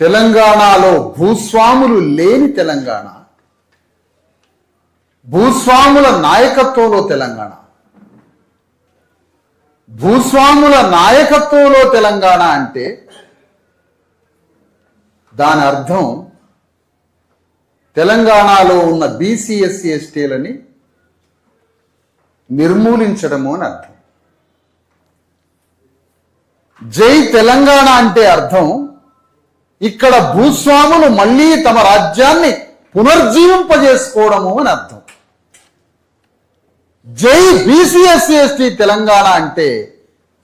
తెలంగాణలో భూస్వాములు లేని తెలంగాణ. భూస్వాముల నాయకత్వంలో తెలంగాణ. భూస్వాముల నాయకత్వంలో తెలంగాణ అంటే దాని అర్థం తెలంగాణలో ఉన్న బీసీఎస్సీ ఎస్టీలని నిర్మూలించడము అని అర్థం. జై తెలంగాణ అంటే అర్థం ఇక్కడ భూస్వాములు మళ్ళీ తమ రాజ్యాన్ని పునర్జీవింపజేసుకోవడము అని అర్థం. జై బీసీఎస్సీ తెలంగాణ అంటే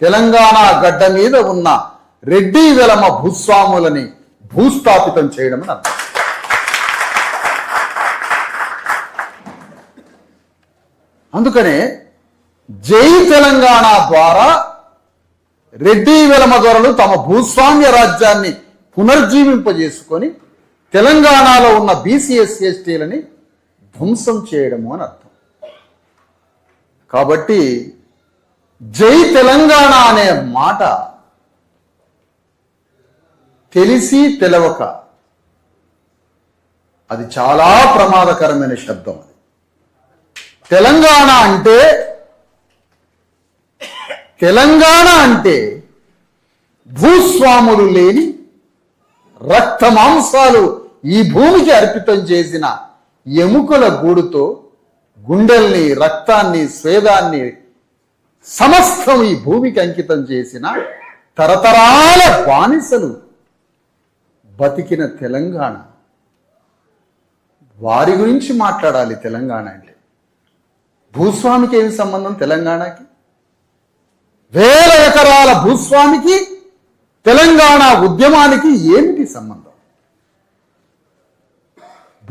తెలంగాణ గడ్డ మీద ఉన్న రెడ్డి వెలమ భూస్వాములని భూస్థాపితం చేయడం అని అర్థం. అందుకనే జై తెలంగాణ ద్వారా రెడ్డి వెలమ దొరలు తమ భూస్వామ్య రాజ్యాన్ని పునర్జీవింపజేసుకొని తెలంగాణలో ఉన్న బీసీఎస్సీ ఎస్టీలని ధ్వంసం చేయడము అని అర్థం. కాబట్టి జై తెలంగాణ అనే మాట తెలిసి తెలవక అది చాలా ప్రమాదకరమైన శబ్దం అది. తెలంగాణ అంటే తెలంగాణ అంటే భూస్వాములు లేని రక్త మాంసాలు ఈ భూమికి అర్పితం చేసిన ఎముకల గూడుతో గుండెల్ని రక్తాన్ని స్వేదాన్ని సమస్తం ఈ భూమికి అంకితం చేసిన తరతరాల బానిసలు బతికిన తెలంగాణ. వారి గురించి మాట్లాడాలి తెలంగాణ అంటే. భూస్వామికి ఏమి సంబంధం తెలంగాణకి? వేల ఎకరాల భూస్వామికి తెలంగాణ ఉద్యమానికి నీ సంబంధం.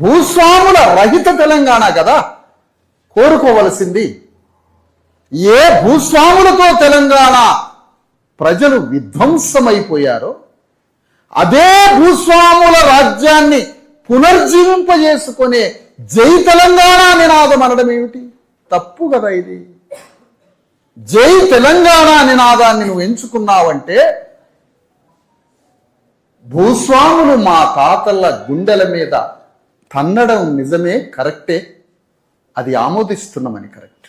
భూస్వాముల రహిత తెలంగాణ కదా? కోరుకోవలసింది. ఏ భూస్వాములతో తెలంగాణ ప్రజలు విధ్వంసమైపోయారో అదే భూస్వాముల రాజ్యాన్ని పునర్జీవింపజేసుకునే జై తెలంగాణ నినాదం అనడం ఏమిటి? తప్పు కదా ఇది. జై తెలంగాణ నినాదాన్ని నువ్వు ఎంచుకున్నావంటే భూస్వాములు మా తాతల గుండెల మీద తన్నడం నిజమే కరెక్టే? అది ఆమోదిస్తున్నామని కరెక్ట్.